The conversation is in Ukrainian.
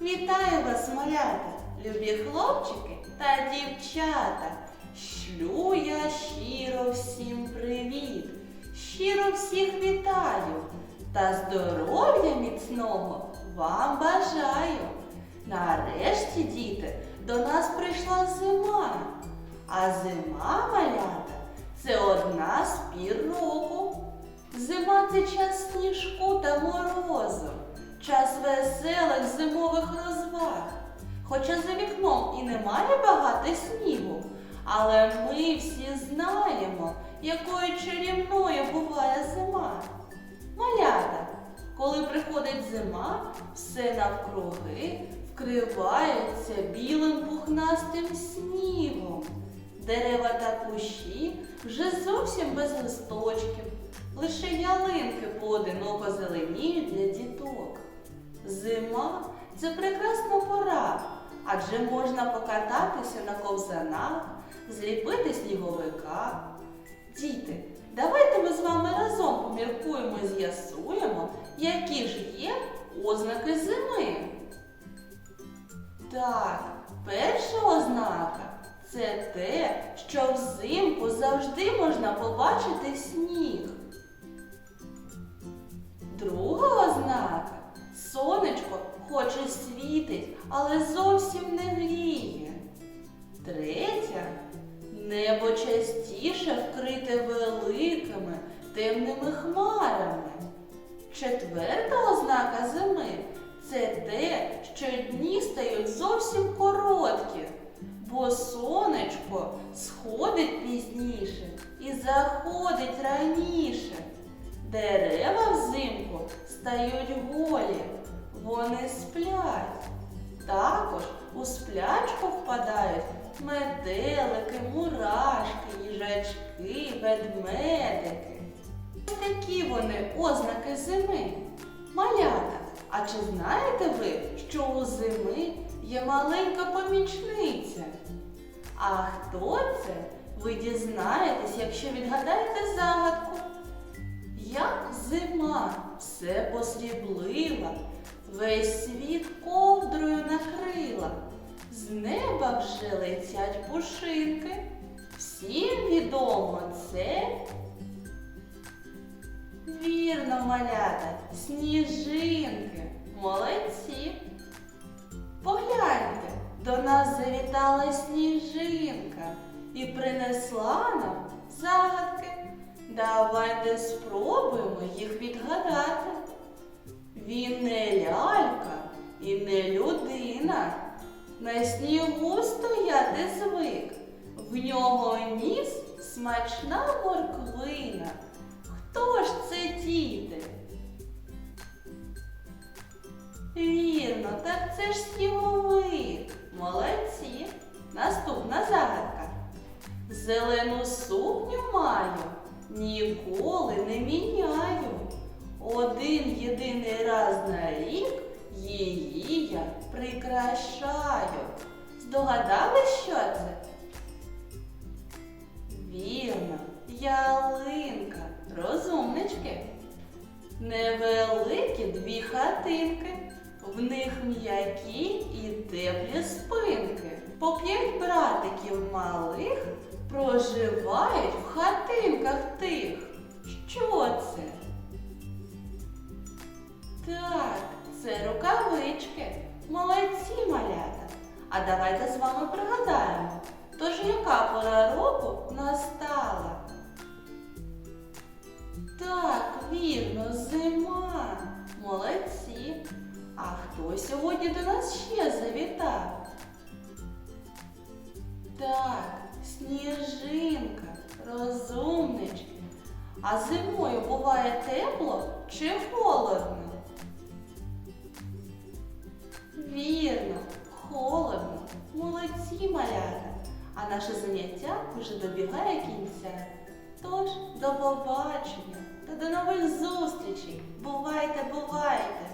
Вітаю вас, малята, любі хлопчики та дівчата. Шлю я щиро всім привіт, щиро всіх вітаю та здоров'я міцного вам бажаю. Нарешті, діти, до нас прийшла зима. А зима, малята, це одна з пір року. Зима це час сніжку та морозу, час веселих зимових розваг. Хоча за вікном і немає багато снігу, але ми всі знаємо, якою чарівною буває зима. Малята, коли приходить зима, все навкруги вкривається білим пухнастим снігом. Дерева та кущі вже зовсім без листочків, лише ялинки поодиноко зеленіють для діток. Зима це прекрасна пора, адже можна покататися на ковзанах, зліпити сніговика. Діти, давайте ми з вами разом поміркуємо і з'ясуємо, які ж є ознаки зими. Так, перша ознака це те, що взимку завжди можна побачити сніг. Друга ознака але зовсім не гріє. Третя небо частіше вкрите великими темними хмарами. Четверта ознака зими це те, що дні стають зовсім короткі, бо сонечко сходить пізніше і заходить раніше. Дерева взимку стають голі, вони сплять. У сплячку впадають метелики, мурашки, їжачки, ведмедики. Такі вони ознаки зими. Малята, а чи знаєте ви, що у зими є маленька помічниця? А хто це? Ви дізнаєтесь, якщо відгадаєте загадку. Як зима все посріблила, весь світ ковдрою неба летять пушинки. Всім відомо це. Вірно, малята, сніжинки, молодці. Погляньте, до нас завітала сніжинка і принесла нам загадки. Давайте спробуємо їх відгадати. Смачна морквина. Хто ж це діти? Вірно, так це ж сніговик. Молодці. Наступна загадка. Зелену сукню маю, ніколи не міняю. Один єдиний раз на рік її я прикрашаю. Здогадались, що це? Вірно, ялинка, розумнички. Невеликі дві хатинки, в них м'які і теплі спинки. По п'ять братиків малих проживають в хатинках тих. Що це? Так, це рукавички. Молодці малята. А давайте з вами пригадаємо, яка пора року настала? Так, вірно, зима. Молодці. А хто сьогодні до нас ще завітав? Так, сніжинка, розумнички. А зимою буває тепло чи холодно? Наше заняття вже добігає кінця. Тож, до побачення та до нових зустрічей. Бувайте, бувайте!